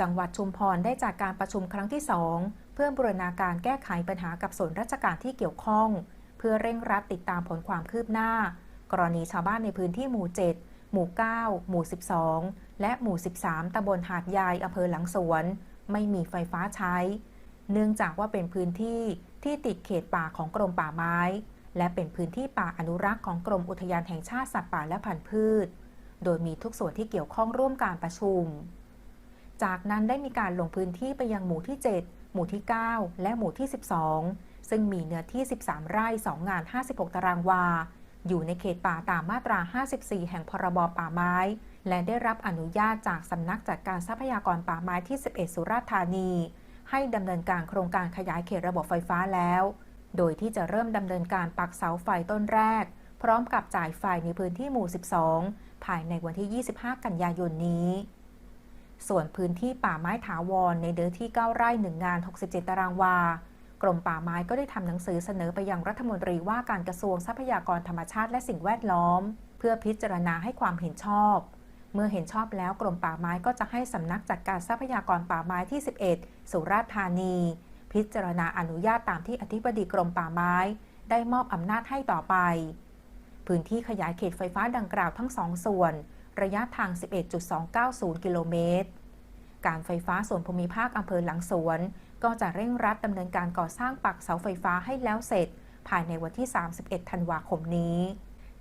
จังหวัดชุมพรได้จากการประชุมครั้งที่ 2 เพื่อบูรณาการแก้ไขปัญหากับส่วนราชการที่เกี่ยวข้อง เพื่อเร่งรัดติดตามผลความคืบหน้า กรณีชาวบ้านในพื้นที่หมู่ 7 หมู่ 9 หมู่ 12 และหมู่ 13 ตำบลหาดยายอำเภอหลังสวน ไม่มีไฟฟ้าใช้ เนื่องจากว่าเป็นพื้นที่ที่ติดเขตป่าของกรมป่าไม้ และเป็นพื้นที่ป่าอนุรักษ์ของกรมอุทยานแห่งชาติสัตว์ป่าและพันธุ์พืช โดยมีทุกส่วนที่เกี่ยวข้องร่วมการประชุม จากนั้นได้มีการลงพื้นที่ไปยังหมู่ที่ 7 หมู่ที่ 9 และหมู่ที่ 12 ซึ่งมีเนื้อที่ 13 ไร่ 2 งาน 56 ตารางวา อยู่ในเขตป่าตามมาตรา 54 แห่งพรบป่าไม้ และได้รับอนุญาตจากสำนักจัดการทรัพยากรป่าไม้ที่ 11 สุราษฎร์ธานี ให้ดำเนินการโครงการขยายเขตระบบไฟฟ้าแล้ว โดยที่จะเริ่มดำเนินการปักเสาไฟต้นแรก พร้อมกับจ่ายไฟในพื้นที่หมู่ 12 ภายในวันที่ 25 กันยายนนี้ ส่วนพื้นที่ป่าไม้ถาวรในเดือที่ 9 ไร่ 1 งาน 67 ตารางวา กรมป่าไม้ก็ได้ทำหนังสือเสนอไปยังรัฐมนตรีว่าการกระทรวงทรัพยากรธรรมชาติและสิ่งแวดล้อม เพื่อพิจารณาให้ความเห็นชอบ เมื่อเห็นชอบแล้วกรมป่าไม้ก็จะให้สำนักจัดการทรัพยากรป่าไม้ที่ 11 สุราษฎร์ธานี พิจารณาอนุญาตตามที่อธิบดีกรมป่าไม้ ได้มอบอำนาจให้ต่อไป พื้นที่ขยายเขตไฟฟ้าดังกล่าวทั้งสองส่วน ระยะทาง 11.290 กิโลเมตร การไฟฟ้าส่วนภูมิภาคอำเภอหลังสวน ก็จะเร่งรัดดำเนินการก่อสร้างปักเสาไฟฟ้าให้แล้วเสร็จ ภายในวันที่ 31 ธันวาคมนี้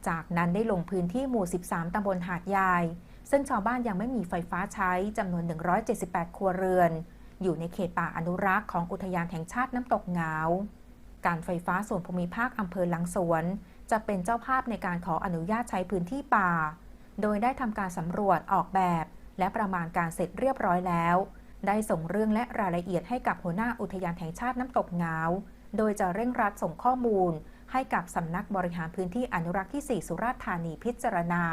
จากนั้นได้ลงพื้นที่หมู่ 13 ตำบลหาดยาย ซึ่งชาวบ้านยังไม่มีไฟฟ้าใช้จำนวน 178 ครัวเรือน อยู่ในเขตป่าอนุรักษ์ของอุทยานแห่งชาติน้ำตกเงาการไฟฟ้าส่วนภูมิภาคอำเภอหลังสวน จะเป็นเจ้าภาพในการขออนุญาตใช้พื้นที่ป่า โดยได้ทำการสำรวจออกแบบ และประมาณการเสร็จเรียบร้อยแล้ว ได้ส่งเรื่องและรายละเอียดให้กับหัวหน้าอุทยานแห่งชาติน้ำตกเงาโดยจะเร่งรัดส่งข้อมูล ให้กับสำนักบริหารพื้นที่อนุรักษ์ที่ 4 สุราษฎร์ธานีพิจารณา